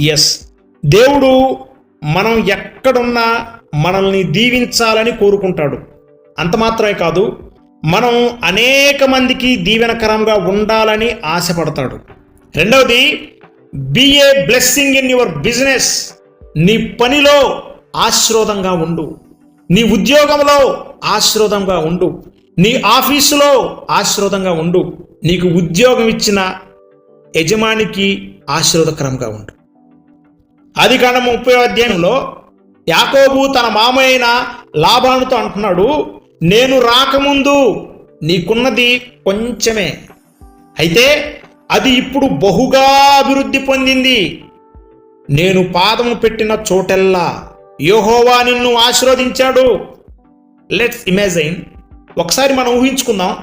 Yes దేవుడు మనం ఎక్కడున్నా మనల్ని దీవించాలని కోరుకుంటాడు. అంత మాత్రమే కాదు మనం అనేక మందికి దీవెనకరంగా ఉండాలని ఆశపడతాడు. రెండవది be a blessing in your business నీ పనిలో ఆశ్రోదంగా ఉండు. నీ ఉద్యోగంలో ఆశ్రోదంగా ఉండు. నీ ఆఫీసులో ఆశ్రోదంగా ఉండు. నీకు ఉద్యోగం ఇచ్చిన యజమానికి ఆశీర్వదకరంగా ఉండు. ఆది ముప్పై అధ్యాయంలో యాకోబు తన మామయ్యన లాభానుతో అంటున్నాడు నేను రాకముందు నీకున్నది కొంచెమే. అయితే అది ఇప్పుడు బహుగా అభివృద్ధి పొందింది. నేను పాదము పెట్టిన చోటెల్లా యోహోవా నిన్ను ఆశీర్వదించాడు. లెట్స్ ఇమాజిన్ ఒకసారి మనం ఊహించుకుందాం.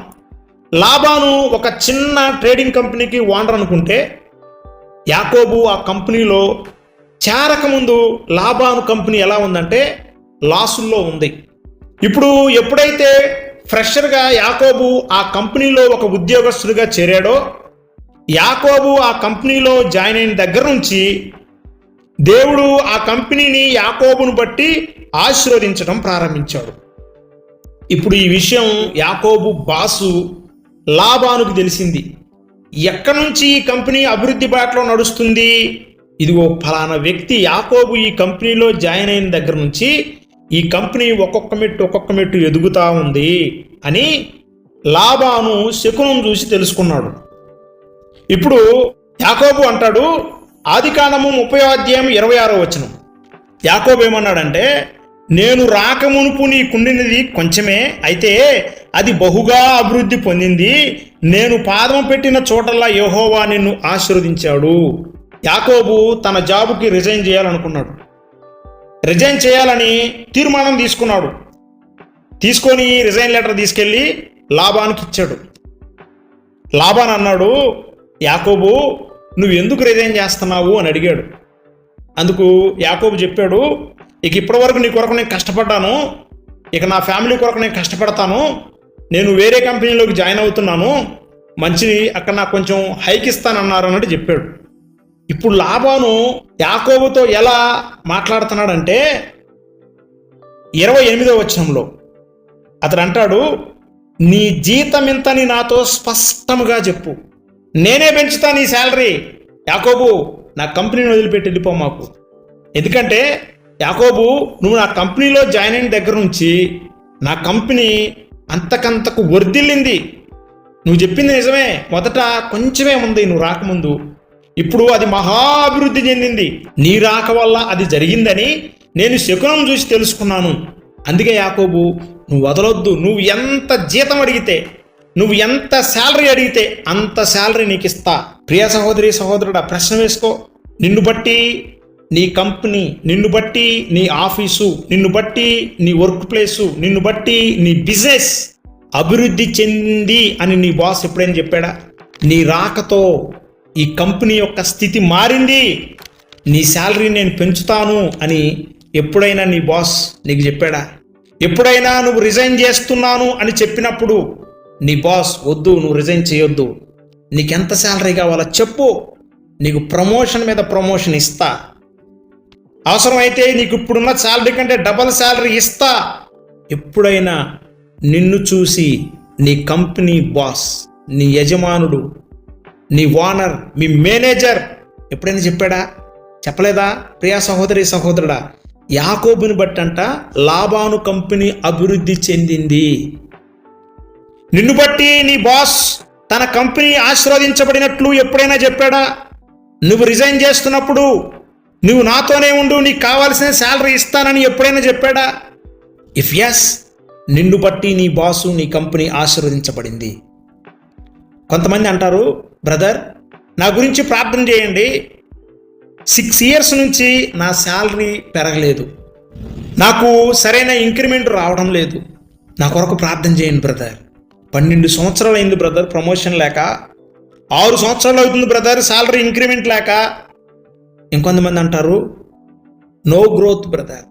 లాభాను ఒక చిన్న ట్రేడింగ్ కంపెనీకి ఓనర్ అనుకుంటే యాకోబు ఆ కంపెనీలో చేరకముందు లాభాను కంపెనీ ఎలా ఉందంటే లాసుల్లో ఉంది. ఇప్పుడు ఎప్పుడైతే ఫ్రెషర్గా యాకోబు ఆ కంపెనీలో ఒక ఉద్యోగస్తుడిగా చేరాడో యాకోబు ఆ కంపెనీలో జాయిన్ అయిన దగ్గర నుంచి దేవుడు ఆ కంపెనీని యాకోబును బట్టి ఆశీర్వదించడం ప్రారంభించాడు. ఇప్పుడు ఈ విషయం యాకోబు బాసు లాభానుకు తెలిసింది. ఎక్కడి నుంచి ఈ కంపెనీ అభివృద్ధి బాటలో నడుస్తుంది? ఇదిగో ఫలానా వ్యక్తి యాకోబు ఈ కంపెనీలో జాయిన్ అయిన దగ్గర నుంచి ఈ కంపెనీ ఒక్కొక్క మెట్టు ఒక్కొక్క మెట్టు ఎదుగుతా ఉంది అని లాభాను శకునం చూసి తెలుసుకున్నాడు. ఇప్పుడు యాకోబు అంటాడు ఆదికాండము ముప్పై అధ్యాయం ఇరవై ఆరో వచనం. యాకోబు ఏమన్నాడంటే నేను రాకమునుపు నీకుండినది కొంచెమే అయితే అది బహుగా అభివృద్ధి పొందింది. నేను పాదం పెట్టిన చోటల్లా యహోవా నిన్ను ఆశీర్వదించాడు. యాకోబు తన జాబుకి రిజైన్ చేయాలనుకున్నాడు. రిజైన్ చేయాలని తీర్మానం తీసుకున్నాడు. తీసుకొని రిజైన్ లెటర్ తీసుకెళ్ళి లాభానికి ఇచ్చాడు. లాభాన్ అన్నాడు యాకోబు నువ్వు ఎందుకు రిజైన్ చేస్తున్నావు? అని అడిగాడు. అందుకు యాకోబు చెప్పాడు ఇక ఇప్పటివరకు నీ కొరకు నేను కష్టపడ్డాను. ఇక నా ఫ్యామిలీ కొరకు నేను కష్టపడతాను. నేను వేరే కంపెనీలోకి జాయిన్ అవుతున్నాను. మంచి అక్కడ నాకు కొంచెం హైక్ ఇస్తానన్నారు అన్నట్టు చెప్పాడు. ఇప్పుడు లాభాను యాకోబుతో ఎలా మాట్లాడుతున్నాడంటే ఇరవై ఎనిమిదో వచనంలో అతడు అంటాడు నీ జీతం ఇంతని నాతో స్పష్టంగా చెప్పు. నేనే పెంచుతా నీ శాలరీ. యాకోబు నా కంపెనీని వదిలిపెట్టి వెళ్ళిపో మాకు. ఎందుకంటే యాకోబు నువ్వు నా కంపెనీలో జాయిన్ అయిన దగ్గర నుంచి నా కంపెనీ అంతకంతకు వర్ధిల్లింది. నువ్వు చెప్పింది నిజమే. మొదట కొంచెమే ఉంది నువ్వు రాకముందు. ఇప్పుడు అది మహా అభివృద్ధి చెందింది. నీ రాక వల్ల అది జరిగిందని నేను శకునం చూసి తెలుసుకున్నాను. అందుకే యాకోబు నువ్వు వదలొద్దు. నువ్వు ఎంత జీతం అడిగితే నువ్వు ఎంత శాలరీ అడిగితే అంత శాలరీ నీకు ఇస్తా ప్రియ సహోదరి సహోదరుడా ప్రశ్న వేసుకో. నిన్ను బట్టి నీ కంపెనీ నిన్ను బట్టి నీ ఆఫీసు నిన్ను బట్టి నీ వర్క్ ప్లేసు నిన్ను బట్టి నీ బిజినెస్ అభివృద్ధి చెంది అని నీ బాస్ ఎప్పుడైనా చెప్పాడా? నీ రాకతో ఈ కంపెనీ యొక్క స్థితి మారింది. నీ శాలరీ నేను పెంచుతాను అని ఎప్పుడైనా నీ బాస్ నీకు చెప్పాడా? ఎప్పుడైనా నువ్వు రిజైన్ చేస్తున్నాను అని చెప్పినప్పుడు నీ బాస్ వద్దు నువ్వు రిజైన్ చేయొద్దు. నీకెంత శాలరీ కావాలో చెప్పు. నీకు ప్రమోషన్ మీద ప్రమోషన్ ఇస్తా. అవసరమైతే నీకు ఇప్పుడున్న శాలరీ కంటే డబల్ శాలరీ ఇస్తా. ఎప్పుడైనా నిన్ను చూసి నీ కంపెనీ బాస్ నీ యజమానుడు నీ ఓనర్ మీ మేనేజర్. ఎప్పుడైనా చెప్పాడా? చెప్పలేదా? ప్రియా సహోదరి సహోదరుడా యాకోబుని బట్టంట లాభాను కంపెనీ అభివృద్ధి చెందింది. నిన్ను బట్టి నీ బాస్ తన కంపెనీ ఆశీర్వదించబడినట్లు ఎప్పుడైనా చెప్పాడా? నువ్వు రిజైన్ చేస్తున్నప్పుడు నువ్వు నాతోనే ఉండు నీకు కావాల్సిన శాలరీ ఇస్తానని ఎప్పుడైనా చెప్పాడా? ఇఫ్ ఎస్ నిన్ను బట్టి నీ బాసు నీ కంపెనీ ఆశీర్వదించబడింది. కొంతమంది అంటారు బ్రదర్ నా గురించి ప్రార్థన చేయండి. సిక్స్ ఇయర్స్ నుంచి నా శాలరీ పెరగలేదు. నాకు సరైన ఇంక్రిమెంట్ రావడం లేదు. నా కొరకు ప్రార్థన చేయండి బ్రదర్. పన్నెండు సంవత్సరాలు అయింది బ్రదర్ ప్రమోషన్ లేక. ఆరు సంవత్సరాలు అవుతుంది బ్రదర్ శాలరీ ఇంక్రిమెంట్ లేక. ఇంకొంతమంది అంటారు no growth brother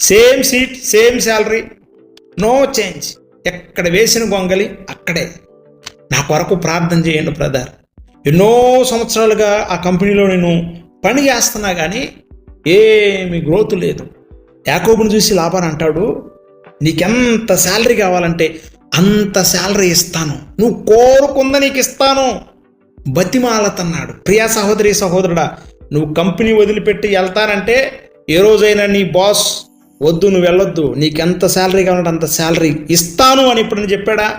same seat same salary no change ఎక్కడ వేసిన గొంగలి అక్కడే. నా కొరకు ప్రార్థన చేయండి బ్రదర్. ఎన్నో సంవత్సరాలుగా ఆ కంపెనీలో నేను పని చేస్తున్నా కానీ ఏమి గ్రోత్ లేదు. యాకోబుని చూసి లాభాన్ అంటాడు నీకెంత శాలరీ కావాలంటే అంత శాలరీ ఇస్తాను. నువ్వు కోరుకుంద నీకు ఇస్తాను. బతిమాలతన్నాడు. ప్రియా సహోదరి సహోదరుడా నువ్వు కంపెనీ వదిలిపెట్టి వెళ్తానంటే ఏ రోజైనా నీ బాస్ వద్దు నువ్వు వెళ్ళొద్దు. నీకెంత శాలరీ కావాలంటే అంత శాలరీ ఇస్తాను అని ఇప్పుడు చెప్పాడా?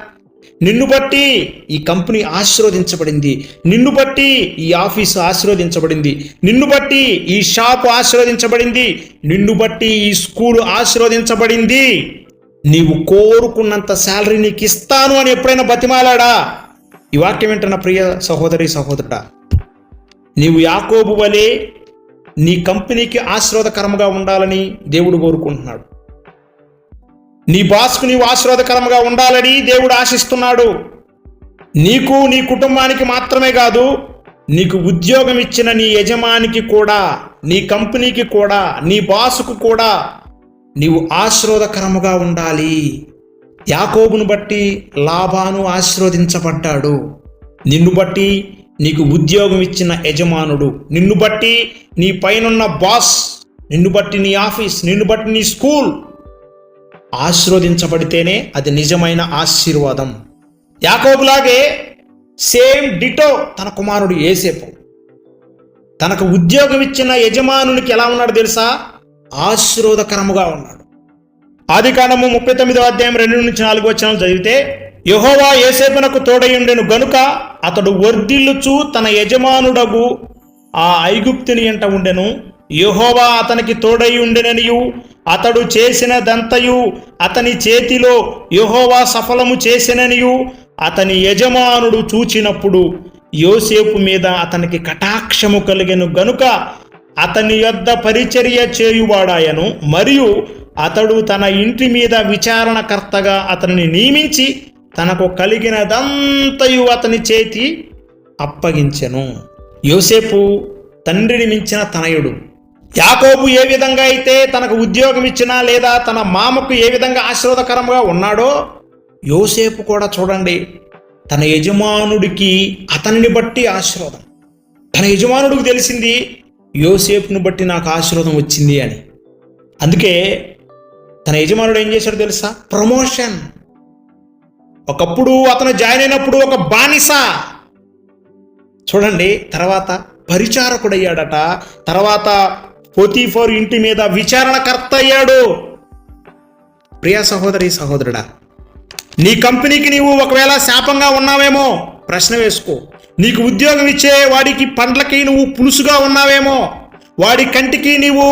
నిన్ను బట్టి ఈ కంపెనీ ఆశీర్వదించబడింది. నిన్ను బట్టి ఈ ఆఫీసు ఆశీర్వదించబడింది. నిన్ను బట్టి ఈ షాపు ఆశీర్వదించబడింది. నిన్ను బట్టి ఈ స్కూలు ఆశీర్వదించబడింది. నీవు కోరుకున్నంత శాలరీ నీకు ఇస్తాను అని ఎప్పుడైనా బతిమాలాడా? ఈ వాక్యం వింటున్న ప్రియ సహోదరి సహోదరుడా నీవు యాకోబు వలె నీ కంపెనీకి ఆశీర్వాదకరంగా ఉండాలని దేవుడు కోరుకుంటున్నాడు. నీ బాస్కు నీవు ఆశీర్వాదకరంగా ఉండాలని దేవుడు ఆశిస్తున్నాడు. నీకు నీ కుటుంబానికి మాత్రమే కాదు నీకు ఉద్యోగం ఇచ్చిన నీ యజమానికి కూడా నీ కంపెనీకి కూడా నీ బాసుకు కూడా నీవు ఆశీర్వాదకరముగా ఉండాలి. యాకోబును బట్టి లాభాను ఆశీర్వదించబడ్డాడు. నిన్ను బట్టి నీకు ఉద్యోగం ఇచ్చిన యజమానుడు. నిన్ను బట్టి నీ పైనున్న బాస్ నిన్ను బట్టి నీ ఆఫీస్ నిన్ను బట్టి నీ స్కూల్ ఆశీర్వదించబడితేనే అది నిజమైన ఆశీర్వాదం. యాకోబులాగే సేమ్ డిటో తన కుమారుడు ఏసేపు తనకు ఉద్యోగం ఇచ్చిన యజమానునికి ఎలా ఉన్నాడు తెలుసా? ఆశీర్వదకరముగా ఉన్నాడు. ఆది కాండము ముప్పై తొమ్మిదో అధ్యాయం రెండు నుంచి నాలుగు వచ్చిన చదివితే యహోవా ఏసేపునకు తోడయుండెను గనుక అతడు వర్ధిల్లుచు తన యజమానుడగు ఆ ఐగుప్తిని ఎంట ఉండెను. యహోవా అతనికి తోడై ఉండెననియు అతడు చేసినదంతయు అతని చేతిలో యహోవా సఫలము చేసిననియు అతని యజమానుడు చూచినప్పుడు యోసేపు మీద అతనికి కటాక్షము కలిగెను గనుక అతని యొద్ద పరిచర్య చేయువాడాయను. మరియు అతడు తన ఇంటి మీద విచారణకర్తగా అతనిని నియమించి తనకు కలిగినదంతయు అతని చేతి అప్పగించెను. యోసేపు తండ్రిని మించిన తనయుడు. యాకోబు ఏ విధంగా అయితే తనకు ఉద్యోగం ఇచ్చినా లేదా తన మామకు ఏ విధంగా ఆశీర్వదకరంగా ఉన్నాడో యోసేపు కూడా చూడండి తన యజమానుడికి అతన్ని బట్టి ఆశీర్వాదం. తన యజమానుడికి తెలిసింది యోసేపును బట్టి నాకు ఆశీర్వాదం వచ్చింది అని. అందుకే తన యజమానుడు ఏం చేశాడు తెలుసా? ప్రమోషన్. ఒకప్పుడు అతను జాయిన్ అయినప్పుడు ఒక బానిస. చూడండి తర్వాత పరిచారకుడయ్యాడట. తర్వాత పొతీఫోర్ ఇంటి మీద విచారణకర్త అయ్యాడు. ప్రియ సహోదరి సహోదరుడా నీ కంపెనీకి నీవు ఒకవేళ శాపంగా ఉన్నావేమో ప్రశ్న వేసుకో. నీకు ఉద్యోగం ఇచ్చే వాడికి పండ్లకి నువ్వు పులుసుగా ఉన్నావేమో వాడి కంటికి నీవు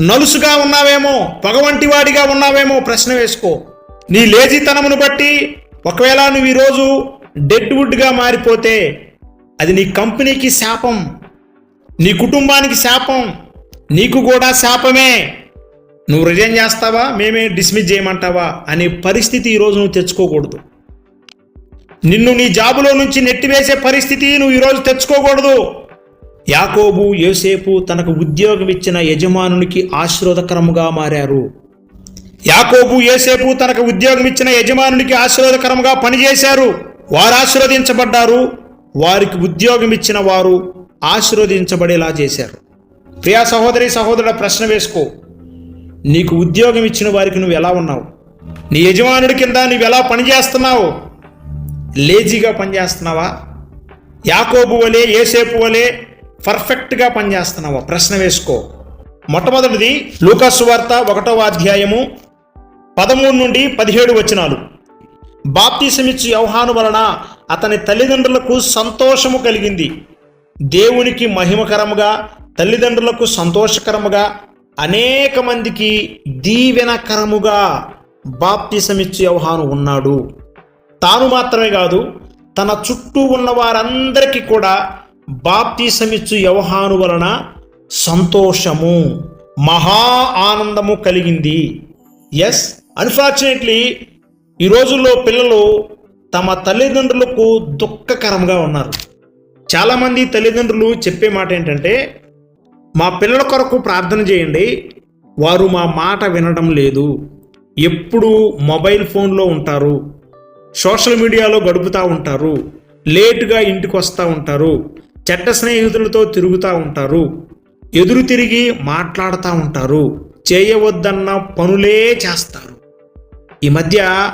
నలుసుగా ఉన్నావేమో పగవంటి వాడిగా ఉన్నావేమో ప్రశ్న వేసుకో. నీ లేజీతనమును బట్టి ఒకవేళ నువ్వు ఈరోజు డెడ్ వుడ్గా మారిపోతే అది నీ కంపెనీకి శాపం నీ కుటుంబానికి శాపం నీకు కూడా శాపమే. నువ్వు రిజైన్ చేస్తావా? మేమే డిస్మిస్ చేయమంటావా? అనే పరిస్థితి ఈరోజు నువ్వు తెచ్చుకోకూడదు. నిన్ను నీ జాబులో నుంచి నెట్టివేసే పరిస్థితి నువ్వు ఈరోజు తెచ్చుకోకూడదు. యాకోబు యోసేపు తనకు ఉద్యోగం ఇచ్చిన యజమానునికి ఆశీర్వదకరముగా మారారు. యాకోబు యోసేపు తనకు ఉద్యోగం ఇచ్చిన యజమానునికి ఆశీర్వాదకరంగా పనిచేశారు. వారు ఆశీర్వదించబడ్డారు. వారికి ఉద్యోగం ఇచ్చిన వారు ఆశీర్వదించబడేలా చేశారు. ప్రియా సహోదరి సహోదరుడ ప్రశ్న వేసుకో. నీకు ఉద్యోగం ఇచ్చిన వారికి నువ్వు ఎలా ఉన్నావు? నీ యజమానుడి కింద నువ్వు ఎలా పనిచేస్తున్నావు? లేజీగా పనిచేస్తున్నావా? యాకోబు వలే ఏసేపు వలే పర్ఫెక్ట్గా పనిచేస్తున్నావా? ప్రశ్న వేసుకో. మొట్టమొదటిది లూకాసు వార్త ఒకటవ అధ్యాయము పదమూడు నుండి పదిహేడు వచనాలు. బాప్తీసమిచ్చు యవహాను వలన అతని తల్లిదండ్రులకు సంతోషము కలిగింది. దేవునికి మహిమకరముగా తల్లిదండ్రులకు సంతోషకరముగా అనేక మందికి దీవెనకరముగా బాప్తిసమిచ్చు యవహాను ఉన్నాడు. తాను మాత్రమే కాదు తన చుట్టూ ఉన్న వారందరికీ కూడా బాప్తిసమిచ్చు యవహాను వలన సంతోషము మహా ఆనందము కలిగింది. ఎస్ అన్ఫార్చునేట్లీ ఈ రోజుల్లో పిల్లలు తమ తల్లిదండ్రులకు దుఃఖకరంగా ఉన్నారు. చాలామంది తల్లిదండ్రులు చెప్పే మాట ఏంటంటే మా పిల్లల కొరకు ప్రార్థన చేయండి. వారు మా మాట వినడం లేదు. ఎప్పుడు మొబైల్ ఫోన్లో ఉంటారు. సోషల్ మీడియాలో గడుపుతూ ఉంటారు. లేటుగా ఇంటికి వస్తూ ఉంటారు. చెడ్డ స్నేహితులతో తిరుగుతూ ఉంటారు. ఎదురు తిరిగి మాట్లాడుతూ ఉంటారు. చేయవద్దన్న పనులే చేస్తారు. ఈ మధ్య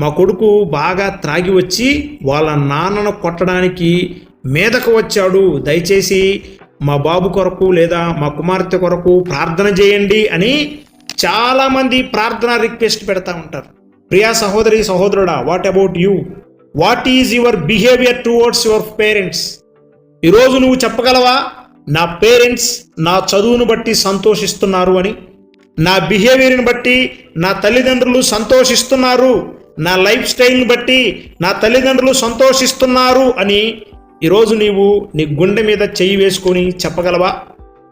మా కొడుకు బాగా త్రాగి వచ్చి వాళ్ళ నాన్నను కొట్టడానికి మీదకు వచ్చాడు. దయచేసి మా బాబు కొరకు లేదా మా కుమార్తె కొరకు ప్రార్థన చేయండి అని చాలామంది ప్రార్థన రిక్వెస్ట్ పెడతా ఉంటారు. ప్రియా సహోదరి సహోదరుడా what about you what is your behaviour towards your parents ఈరోజు నువ్వు చెప్పగలవా? నా పేరెంట్స్ నా చదువును బట్టి సంతోషిస్తున్నారు అని? నా బిహేవియర్ని బట్టి నా తల్లిదండ్రులు సంతోషిస్తున్నారు? నా లైఫ్ స్టైల్ని బట్టి నా తల్లిదండ్రులు సంతోషిస్తున్నారు అని ఈరోజు నీవు నీ గుండె మీద చెయ్యి వేసుకొని చెప్పగలవా?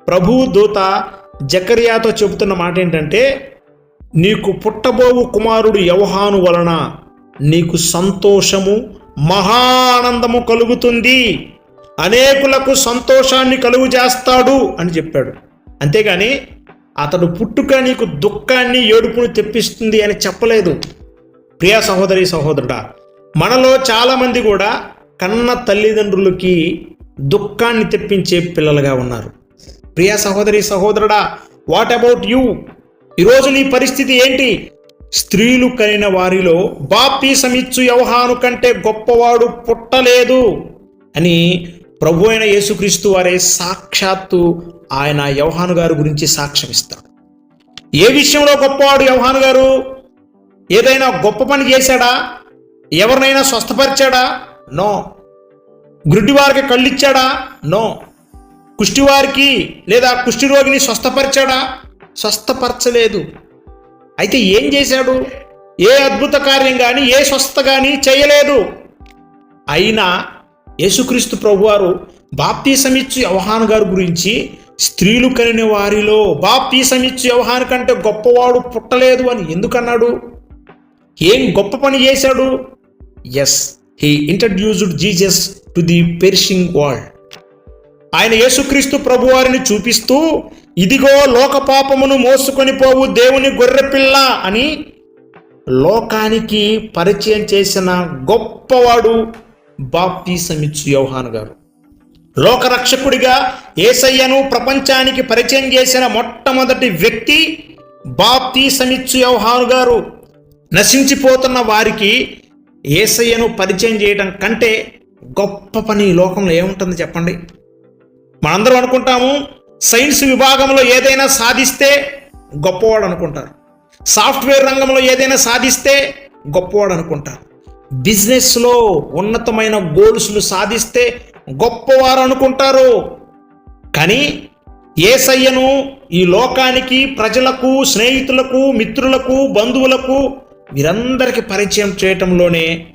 ప్రభు దూత జకర్యాతో చెబుతున్న మాట ఏంటంటే నీకు పుట్టబోవు కుమారుడు యవహాను వలన నీకు సంతోషము మహానందము కలుగుతుంది. అనేకులకు సంతోషాన్ని కలుగు చేస్తాడు అని చెప్పాడు. అంతేగాని అతడు పుట్టుక నీకు దుఃఖాన్ని ఏడుపును తెప్పిస్తుంది అని చెప్పలేదు. ప్రియా సహోదరి సహోదరుడా మనలో చాలామంది కూడా కన్న తల్లిదండ్రులకి దుఃఖాన్ని తెప్పించే పిల్లలుగా ఉన్నారు. ప్రియా సహోదరి సహోదరుడా వాట్ అబౌట్ యూ ఈరోజు నీ పరిస్థితి ఏంటి? స్త్రీలు కలిగిన వారిలో బాప్తీసమిచ్చు యవహాను కంటే గొప్పవాడు పుట్టలేదు అని ప్రభు అయిన యేసుక్రీస్తు వారే సాక్షాత్తు ఆయన యవహాను గారి గురించి సాక్ష్యమిస్తాడు ఏ విషయంలో గొప్పవాడు యవహాను గారు? ఏదైనా గొప్ప పని చేశాడా? ఎవరినైనా స్వస్థపరిచాడా? నో. గుడ్డివారికి కళ్ళిచ్చాడా? నో. కుష్టివారికి లేదా కుష్టి రోగిని స్వస్థపరిచాడా? స్వస్థపరచలేదు. అయితే ఏం చేశాడు? ఏ అద్భుత కార్యం కానీ ఏ స్వస్థ కానీ చేయలేదు. అయినా యేసుక్రీస్తు ప్రభువారు బాప్తీసమిచ్చు యవహాను గారి గురించి స్త్రీలు కలిగిన వారిలో బాప్తీసమిచ్చు యవహాను కంటే గొప్పవాడు పుట్టలేదు అని ఎందుకన్నాడు? ఏం గొప్ప పని చేశాడు? Yes. He introduced Jesus to the perishing world ఆయన యేసుక్రీస్తు ప్రభువారిని చూపిస్తూ ఇదిగో లోక పాపమును మోసుకొని పోవు దేవుని గొర్రెపిల్ల అని లోకానికి పరిచయం చేసిన గొప్పవాడు బాప్తీసమిచ్చు యోహాను గారు. లోకరక్షకుడిగా ఏసయ్యను ప్రపంచానికి పరిచయం చేసిన మొట్టమొదటి వ్యక్తి బాప్తీసమిచ్చు యోహాను గారు. నశించిపోతున్న వారికి ఏసయ్యను పరిచయం చేయడం కంటే గొప్ప పని ఈ లోకంలో ఏముంటుంది చెప్పండి? మనందరం అనుకుంటాము సైన్స్ విభాగంలో ఏదైనా సాధిస్తే గొప్పవాడు అనుకుంటారు. సాఫ్ట్వేర్ రంగంలో ఏదైనా సాధిస్తే గొప్పవాడు అనుకుంటారు. బిజినెస్లో ఉన్నతమైన గోల్స్ను సాధిస్తే గొప్పవారు అనుకుంటారు. కానీ ఏసయ్యను ఈ లోకానికి ప్రజలకు స్నేహితులకు మిత్రులకు బంధువులకు వీరందరికీ పరిచయం చేయటంలోనే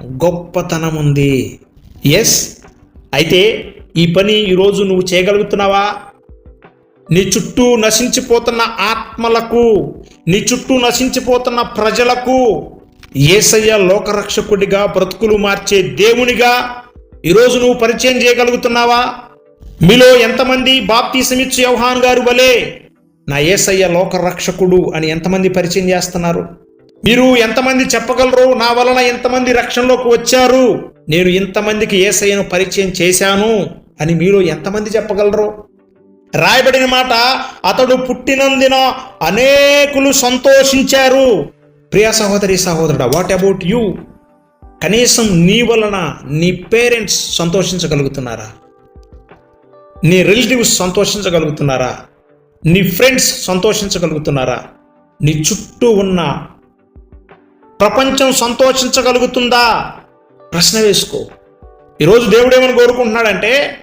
గొప్పతనం ఉంది. ఎస్ అయితే ఈ పని ఈరోజు నువ్వు చేయగలుగుతున్నావా? నీ చుట్టూ నశించిపోతున్న ఆత్మలకు నీ చుట్టూ నశించిపోతున్న ప్రజలకు ఏసయ్య లోకరక్షకుడిగా బ్రతుకులు మార్చే దేవునిగా ఈరోజు నువ్వు పరిచయం చేయగలుగుతున్నావా? మీలో ఎంతమంది బాప్తీసమిచ్చు యవహాన్ గారు వలే? నా ఏసయ్య లోకరక్షకుడు అని ఎంతమంది పరిచయం చేస్తున్నారు? మీరు ఎంతమంది చెప్పగలరు నా వలన ఎంతమంది రక్షణలోకి వచ్చారు? నేను ఇంతమందికి ఏసయ్యను పరిచయం చేశాను అని మీరు ఎంతమంది చెప్పగలరు? రాయబడిన మాట అతడు పుట్టినందున అనేకులు సంతోషించారు. ప్రియ సహోదరి సహోదరుడా వాట్ అబౌట్ యూ కనీసం నీ వలన నీ పేరెంట్స్ సంతోషించగలుగుతున్నారా? నీ రిలేటివ్స్ సంతోషించగలుగుతున్నారా? నీ ఫ్రెండ్స్ సంతోషించగలుగుతున్నారా? నీ చుట్టూ ఉన్న ప్రపంచం సంతోషించగలుగుతుందా? ప్రశ్న వేసుకో. ఈరోజు దేవుడు ఏమని కోరుకుంటున్నాడంటే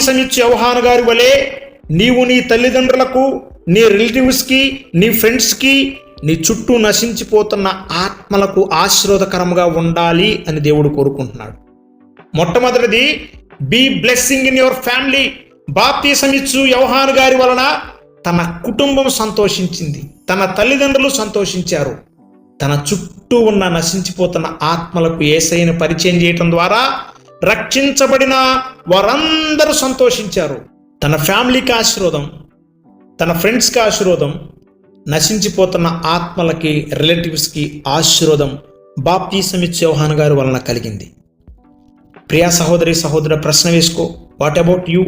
సమిత్ యవహాను గారి వలె నీవు నీ తల్లిదండ్రులకు నీ రిలేటివ్స్కి నీ ఫ్రెండ్స్కి నీ చుట్టూ నశించిపోతున్న ఆత్మలకు ఆశీర్వదకరంగా ఉండాలి అని దేవుడు కోరుకుంటున్నాడు. మొట్టమొదటిది be blessing in your family బాప్తీసమిచ్చు యవహాను గారి వలన తన కుటుంబం సంతోషించింది తన తల్లిదండ్రులు సంతోషించారు. తన చుట్టూ ఉన్న నశించిపోతున్న ఆత్మలకు ఏసైని పరిచయం చేయటం ద్వారా రక్షించబడిన వారందరూ సంతోషించారు. తన ఫ్యామిలీకి ఆశీర్వాదం తన ఫ్రెండ్స్కి ఆశీర్వాదం నశించిపోతున్న ఆత్మలకి రిలేటివ్స్కి ఆశీర్వాదం బాప్తీసమిచ్చు చౌహాన్ గారి వలన కలిగింది. ప్రియా సహోదరి సహోదర ప్రశ్న వేసుకో. వాట్ అబౌట్ యూ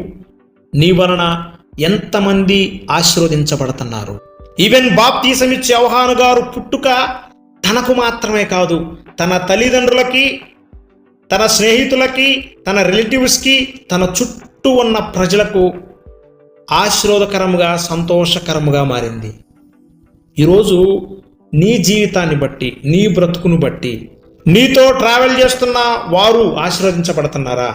నీ వలన ఎంతమంది ఆశీర్వదించబడుతున్నారు? ఈవెన్ బాప్తీసమిచ్చే అవహాను గారు పుట్టుక తనకు మాత్రమే కాదు తన తల్లిదండ్రులకి తన స్నేహితులకి తన రిలేటివ్స్కి తన చుట్టూ ఉన్న ప్రజలకు ఆశీర్వదకరముగా సంతోషకరముగా మారింది. ఈరోజు నీ జీవితాన్ని బట్టి నీ బ్రతుకును బట్టి నీతో ట్రావెల్ చేస్తున్న వారు ఆశీర్వదించబడుతున్నారా?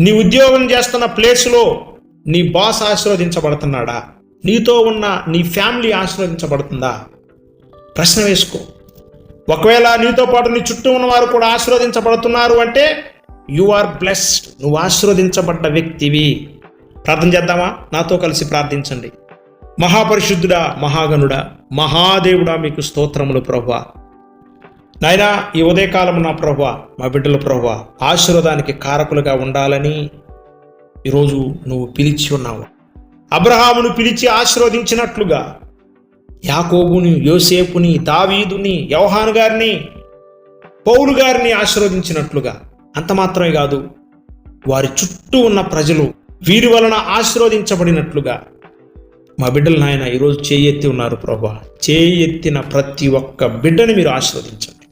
నీ ఉద్యోగం చేస్తున్న ప్లేస్లో నీ బాస్ ఆశీర్వదించబడుతున్నాడా? నీతో ఉన్న నీ ఫ్యామిలీ ఆశీర్వదించబడుతుందా? ప్రశ్న వేసుకో. ఒకవేళ నీతో పాటు నీ చుట్టూ ఉన్న వారు కూడా ఆశీర్వదించబడుతున్నారు అంటే యు ఆర్ బ్లెస్డ్ నువ్వు ఆశీర్వదించబడ్డ వ్యక్తివి. ప్రార్థన చేద్దామా? నాతో కలిసి ప్రార్థించండి. మహాపరిశుద్ధుడా మహాగణుడా మహాదేవుడా మీకు స్తోత్రములు ప్రభా నాయనా ఈ ఉదయకాలం నా ప్రభా మా బిడ్డల ప్రభా ఆశీర్వాదానికి కారకులుగా ఉండాలని ఈరోజు నువ్వు పిలిచి ఉన్నావు. అబ్రహామును పిలిచి ఆశీర్వదించినట్లుగా యాకోబుని యోసేపుని దావీదుని యవహాను గారిని పౌలు గారిని ఆశీర్వదించినట్లుగా. అంత మాత్రమే కాదు వారి చుట్టూ ఉన్న ప్రజలు వీరి వలన ఆశీర్వదించబడినట్లుగా. మా బిడ్డలు నాయన ఈరోజు చేయెత్తి ఉన్నారు ప్రభా. చేయెత్తిన ప్రతి ఒక్క బిడ్డని మీరు ఆశీర్వదించండి.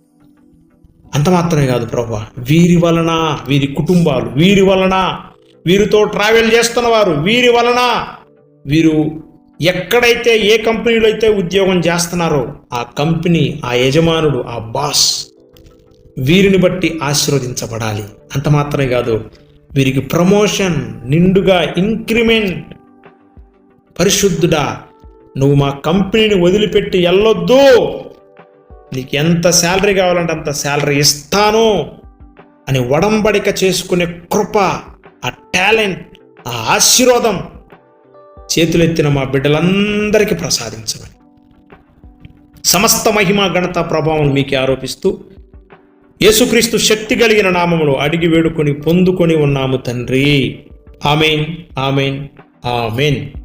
అంత మాత్రమే కాదు ప్రభా వీరి వలన వీరి కుటుంబాలు వీరి వలన వీరితో ట్రావెల్ చేస్తున్న వారు వీరి వలన వీరు ఎక్కడైతే ఏ కంపెనీలో అయితే ఉద్యోగం చేస్తున్నారో ఆ కంపెనీ ఆ యజమానుడు ఆ బాస్ వీరిని బట్టి ఆశీర్వదించబడాలి. అంత మాత్రమే కాదు వీరికి ప్రమోషన్ నిండుగా ఇంక్రిమెంట్ పరిశుద్ధుడా నువ్వు మా కంపెనీని వదిలిపెట్టి వెళ్ళొద్దు నీకు ఎంత శాలరీ కావాలంటే అంత శాలరీ ఇస్తాను అని వడంబడిక చేసుకునే కృప ఆ టాలెంట్ ఆ ఆశీర్వాదం చేతులెత్తిన మా బిడ్డలందరికీ ప్రసాదించమని. సమస్త మహిమ ఘనత ప్రభావం మీకే ఆరోపిస్తూ యేసుక్రీస్తు శక్తి కలిగిన నామములో అడిగి వేడుకొని పొందుకొని ఉన్నాము తండ్రి. Amen amen amen.